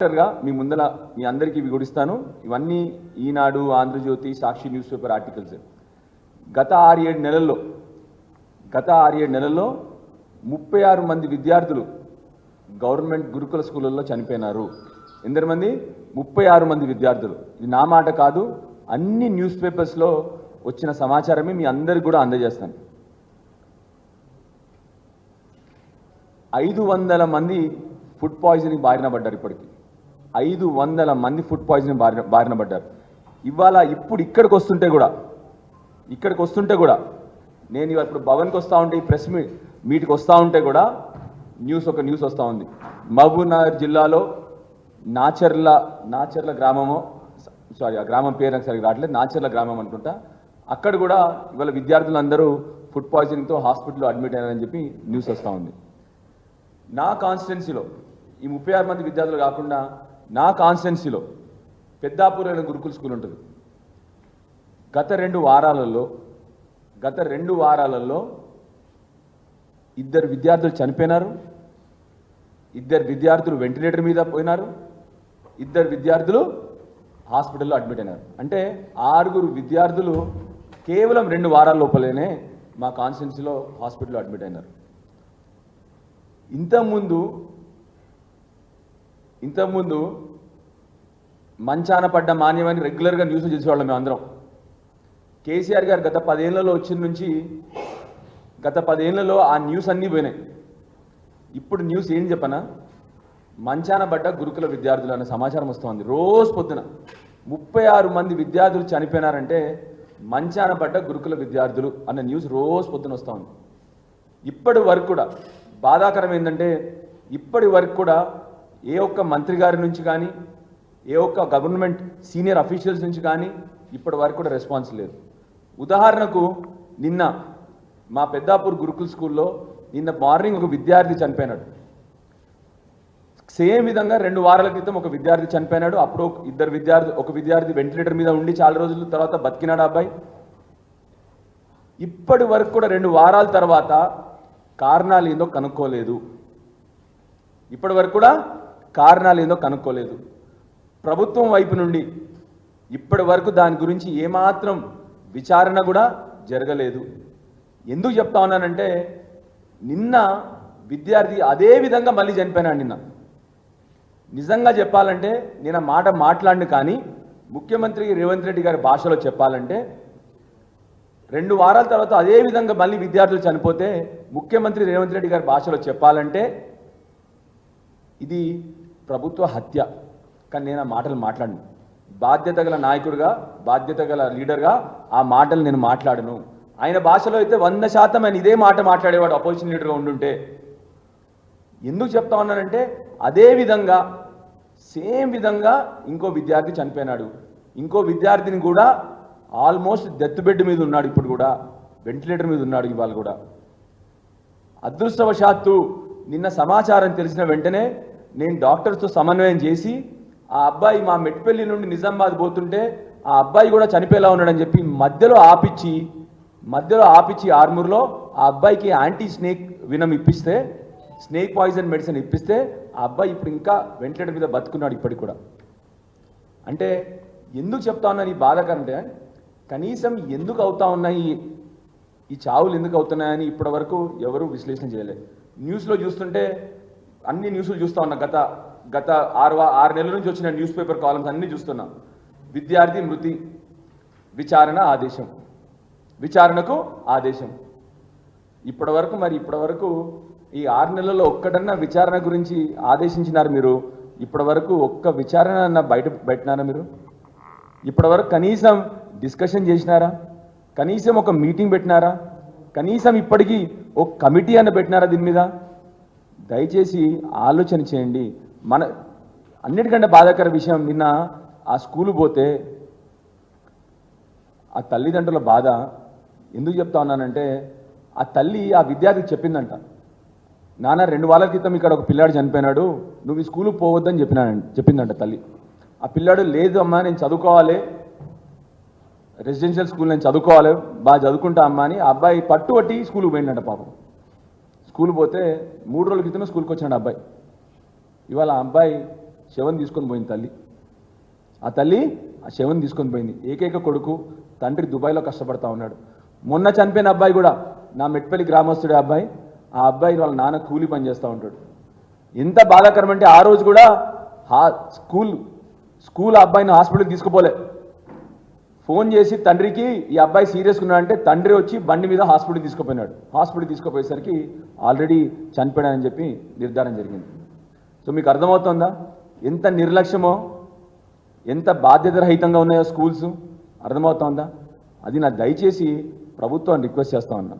గా మీ ముందర మీ అందరికీ ఇవి గుడిస్తాను. ఇవన్నీ Eenadu Andhrajyothy Sakshi news paper articles. గత ఆరు ఏడు నెలల్లో గత ఆరు ఏడు నెలల్లో ముప్పై ఆరు మంది విద్యార్థులు గవర్నమెంట్ గురుకుల స్కూళ్ళల్లో చనిపోయినారు. ఎందరు మంది? ముప్పై ఆరు మంది విద్యార్థులు. ఇది నా మాట కాదు అన్ని న్యూస్ పేపర్స్లో వచ్చిన సమాచారమే మీ అందరికి కూడా అందజేస్తాను. ఐదు వందల మంది ఫుడ్ పాయిజనింగ్ బారిన పడ్డారు ఇప్పటికి. ఐదు వందల మంది ఫుడ్ పాయిజన్ బారిన బారిన పడ్డారు ఇవాళ ఇప్పుడు ఇక్కడికి వస్తుంటే కూడా ఇక్కడికి వస్తుంటే కూడా నేను ఇవాళ ఇప్పుడు భవన్కి వస్తూ ఉంటే ఈ ప్రెస్ మీ మీట్కి వస్తూ ఉంటే కూడా న్యూస్ ఒక న్యూస్ వస్తూ ఉంది. మహబూబ్నగర్ జిల్లాలో నాచర్ల నాచర్ల గ్రామము సారీ ఆ గ్రామం పేరు నాకు సరిగ్గా రావట్లేదు నాచర్ల గ్రామం అనుకుంటా అక్కడ కూడా ఇవాళ విద్యార్థులందరూ ఫుడ్ పాయిజనింగ్తో హాస్పిటల్లో అడ్మిట్ అయ్యారని చెప్పి న్యూస్ వస్తూ ఉంది. నా కాన్స్టిట్యున్సీలో ఈ ముప్పై ఆరు మంది విద్యార్థులు కాకుండా నా కాన్స్టెన్సీలో పెద్దాపూర్ అనే గురుకుల స్కూల్ ఉంటుంది. గత రెండు వారాలలో గత రెండు వారాలలో ఇద్దరు విద్యార్థులు చనిపోయినారు. ఇద్దరు విద్యార్థులు వెంటిలేటర్ మీద పోయినారు. ఇద్దరు విద్యార్థులు హాస్పిటల్లో అడ్మిట్ అయినారు. అంటే ఆరుగురు విద్యార్థులు కేవలం రెండు వారాల లోపలేనే మా కాన్స్టిట్యున్సీలో హాస్పిటల్లో అడ్మిట్ అయినారు. ఇంతకుముందు ఇంతకుముందు మంచాన పడ్డ మాన్యమని రెగ్యులర్గా న్యూస్ చూసేవాళ్ళం మేమందరం. కేసీఆర్ గారు గత పదేళ్ళలో వచ్చిన నుంచి గత పదేళ్ళలో ఆ న్యూస్ అన్నీ పోయినాయి. ఇప్పుడు న్యూస్ ఏం చెప్పనా? మంచాన పడ్డ గురుకుల విద్యార్థులు అనే సమాచారం వస్తుంది. రోజు పొద్దున ముప్పై ఆరు మంది విద్యార్థులు చనిపోయినారంటే మంచాన పడ్డ గురుకుల విద్యార్థులు అన్న న్యూస్ రోజు పొద్దున వస్తూ ఉంది ఇప్పటి వరకు కూడా బాధాకరం ఏంటంటే ఇప్పటి వరకు కూడా ఏ ఒక్క మంత్రి గారి నుంచి కానీ ఏ ఒక్క గవర్నమెంట్ సీనియర్ అఫీషియల్స్ నుంచి కానీ ఇప్పటి వరకు కూడా రెస్పాన్స్ లేదు. ఉదాహరణకు నిన్న మా పెద్దాపూర్ గురుకుల్ స్కూల్లో నిన్న మార్నింగ్ ఒక విద్యార్థి చనిపోయినాడు. సేమ్ విధంగా రెండు వారాల క్రితం ఒక విద్యార్థి చనిపోయినాడు. అప్పుడు ఇద్దరు విద్యార్థి ఒక విద్యార్థి వెంటిలేటర్ మీద ఉండి చాలా రోజుల తర్వాత బతికినాడు అబ్బాయి. ఇప్పటి వరకు కూడా రెండు వారాల తర్వాత కారణాలు ఏందో కనుక్కోలేదు. ఇప్పటి వరకు కూడా కారణాలు ఏందో కనుక్కోలేదు. ప్రభుత్వం వైపు నుండి ఇప్పటి వరకు దాని గురించి ఏమాత్రం విచారణ కూడా జరగలేదు. ఎందుకు చెప్తా ఉన్నానంటే నిన్న విద్యార్థి అదే విధంగా మళ్ళీ చనిపోయినాడు నిన్న. నిజంగా చెప్పాలంటే నేను మాట మాట్లాడిన కానీ ముఖ్యమంత్రి రేవంత్ రెడ్డి గారి భాషలో చెప్పాలంటే రెండు వారాల తర్వాత అదే విధంగా మళ్ళీ విద్యార్థులు చనిపోతే ముఖ్యమంత్రి రేవంత్ రెడ్డి గారి భాషలో చెప్పాలంటే ఇది ప్రభుత్వ హత్య. కానీ నేను ఆ మాటలు మాట్లాడను. బాధ్యత గల నాయకుడిగా బాధ్యత గల లీడర్గా ఆ మాటలు నేను మాట్లాడను. ఆయన భాషలో అయితే వంద శాతం ఆయన ఇదే మాట మాట్లాడేవాడు అపోజిషన్ లీడర్గా ఉండుంటే. ఎందుకు చెప్తా ఉన్నానంటే అదే విధంగా సేమ్ విధంగా ఇంకో విద్యార్థి చనిపోయినాడు. ఇంకో విద్యార్థిని కూడా ఆల్మోస్ట్ డెత్ బెడ్ మీద ఉన్నాడు ఇప్పుడు కూడా. వెంటిలేటర్ మీద ఉన్నాడు ఇవాళ కూడా. అదృష్టవశాత్తు నిన్న సమాచారం తెలిసిన వెంటనే నేను డాక్టర్స్తో సమన్వయం చేసి ఆ అబ్బాయి మా మెట్పల్లి నుండి నిజామాబాద్ పోతుంటే ఆ అబ్బాయి కూడా చనిపోయేలా ఉన్నాడని చెప్పి మధ్యలో ఆపిచ్చి మధ్యలో ఆపిచ్చి ఆర్మూర్లో ఆ అబ్బాయికి యాంటీ స్నేక్ వినం ఇప్పిస్తే స్నేక్ పాయిజన్ మెడిసిన్ ఇప్పిస్తే ఆ అబ్బాయి ఇప్పుడు ఇంకా వెంటిలేటర్ మీద బతుకున్నాడు ఇప్పటికి కూడా. అంటే ఎందుకు చెప్తా ఉన్నాను ఈ బాధకంటే కనీసం ఎందుకు అవుతా ఉన్నాయి ఈ చావులు ఎందుకు అవుతున్నాయని ఇప్పటి వరకు ఎవరు విశ్లేషణ చేయలేదు. న్యూస్లో చూస్తుంటే అన్ని న్యూస్లు చూస్తా ఉన్నా. గత గత ఆరు ఆరు నెలల నుంచి వచ్చిన న్యూస్ పేపర్ కాలమ్స్ అన్ని చూస్తున్నా. విద్యార్థి మృతి విచారణ ఆదేశం. విచారణకు ఆదేశం. ఇప్పటి వరకు మరి ఇప్పటి వరకు ఈ ఆరు నెలల్లో ఒక్కటన్నా విచారణ గురించి ఆదేశించినారు మీరు? ఇప్పటి వరకు ఒక్క విచారణ అన్న బయట పెట్టినారా మీరు? ఇప్పటి వరకు కనీసం డిస్కషన్ చేసినారా? కనీసం ఒక మీటింగ్ పెట్టినారా? కనీసం ఇప్పటికీ ఒక కమిటీ అన్న పెట్టినారా దీని మీద? దయచేసి ఆలోచన చేయండి. మన అన్నిటికంటే బాధాకర విషయం నిన్న ఆ స్కూలు పోతే ఆ తల్లిదండ్రుల బాధ ఎందుకు చెప్తా ఉన్నానంటే ఆ తల్లి ఆ విద్యార్థికి చెప్పిందంట. నాన్న రెండు వారాల క్రితం ఇక్కడ ఒక పిల్లాడు చనిపోయినాడు. నువ్వు ఈ స్కూల్కి పోవద్దని చెప్పినా చెప్పిందంట తల్లి. ఆ పిల్లాడు లేదు అమ్మా నేను చదువుకోవాలి. రెసిడెన్షియల్ స్కూల్ నేను చదువుకోవాలి బాగా చదువుకుంటా అమ్మా అని ఆ అబ్బాయి పట్టుబట్టి స్కూల్కి పోయిందంట పాపం. స్కూల్ పోతే మూడు రోజుల క్రితమే స్కూల్కి వచ్చాడు అబ్బాయి. ఇవాళ ఆ అబ్బాయి శవం తీసుకొని పోయింది తల్లి. ఆ తల్లి ఆ శవం తీసుకొని పోయింది. ఏకైక కొడుకు తండ్రి దుబాయ్లో కష్టపడతా ఉన్నాడు. మొన్న చనిపోయిన అబ్బాయి కూడా నా మెట్పల్లి గ్రామస్తుడే అబ్బాయి. ఆ అబ్బాయి వాళ్ళ నాన్న కూలి పని చేస్తూ ఉంటాడు. ఎంత బాధాకరం అంటే ఆ రోజు కూడా హా స్కూల్ స్కూల్ అబ్బాయిని హాస్పిటల్కి తీసుకుపోలే. ఫోన్ చేసి తండ్రికి ఈ అబ్బాయి సీరియస్గా ఉన్నాడంటే తండ్రి వచ్చి బండి మీద హాస్పిటల్ తీసుకుపోయినాడు. హాస్పిటల్ తీసుకుపోయేసరికి ఆల్రెడీ చనిపోయాడని చెప్పి నిర్ధారణ జరిగింది. సో మీకు అర్థమవుతుందా? ఎంత నిర్లక్ష్యమో ఎంత బాధ్యతరహితంగా ఉన్నాయో స్కూల్స్? అర్థమవుతోందా? అది నా దయచేసి ప్రభుత్వాన్ని రిక్వెస్ట్ చేస్తా ఉన్నా